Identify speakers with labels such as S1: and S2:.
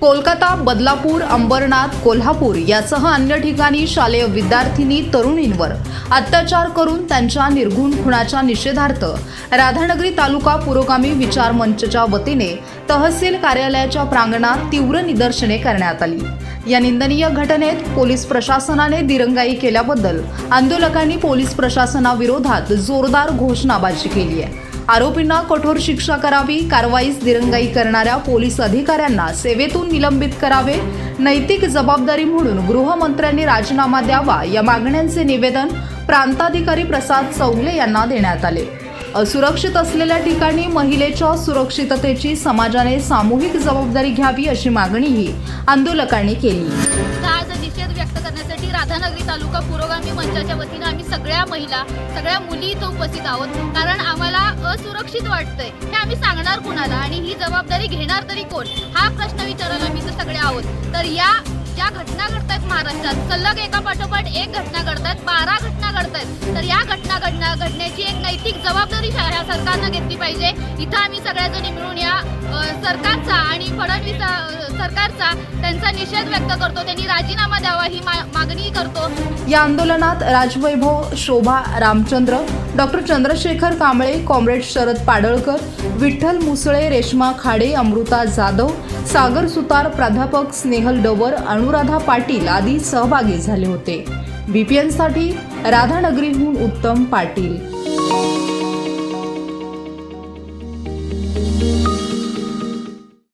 S1: कोलकाता बदलापूर अंबरनाथ कोल्हापूर यासह अन्य ठिकाणी शालेय विद्यार्थिनी तरुणींवर अत्याचार करून त्यांच्या निर्घुण खुणाच्या निषेधार्थ राधानगरी तालुका पुरोगामी विचार मंचच्या वतीने तहसील कार्यालयाच्या प्रांगणात तीव्र निदर्शने करण्यात आली. या निंदनीय घटनेत पोलीस प्रशासनाने दिरंगाई केल्याबद्दल आंदोलकांनी पोलीस प्रशासनाविरोधात जोरदार घोषणाबाजी केली आहे. आरोपींना कठोर शिक्षा करावी कारवाईस दिरंगाई करणाऱ्या पोलीस अधिकाऱ्यांना सेवेतून निलंबित करावे नैतिक जबाबदारी म्हणून गृहमंत्र्यांनी राजीनामा द्यावा या मागण्यांचे निवेदन प्रांताधिकारी प्रसाद चौगले यांना देण्यात आले. असुरक्षित असलेल्या ठिकाणी महिलेच्या सुरक्षिततेची समाजाने सामूहिक जबाबदारी घ्यावी अशी मागणीही आंदोलकांनी केली.
S2: राधानगरी तालुका पुरोगामी मंचाच्या वतीनं आम्ही सगळ्या महिला सगळ्या मुली इथं उपस्थित आहोत. कारण आम्हाला असुरक्षित वाटतंय हे आम्ही सांगणार कुणाला आणि ही जबाबदारी घेणार तरी कोण? हा प्रश्न विचारायला आम्ही इथं सगळे आहोत. तर या ज्या घटना घडतात महाराष्ट्रात सलग एका पाठोपाठ एक घटना घडतात बारा घटना घडतात तर या घटना घडना घडण्याची एक नैतिक जबाबदारी ह्या सरकारनं घेतली पाहिजे. इथं आम्ही सगळ्याजणी मिळून या सरकारचा आणि फडणवीस सरकारचा त्यांचा निषेध व्यक्त करतो. त्यांनी राजीनामा द्यावा ही मा- मागणी करतो.
S1: या आंदोलनात राजवैभव शोभा रामचंद्र डॉक्टर चंद्रशेखर कांबळे कॉम्रेड शरद पाडळकर विठ्ठल मुसळे रेश्मा खाडे अमृता जाधव सागर सुतार प्राध्यापक स्नेहल डवर अनुराधा पाटील आदी सहभागी झाले होते. बीपीएनसाठी राधानगरीहून उत्तम पाटील.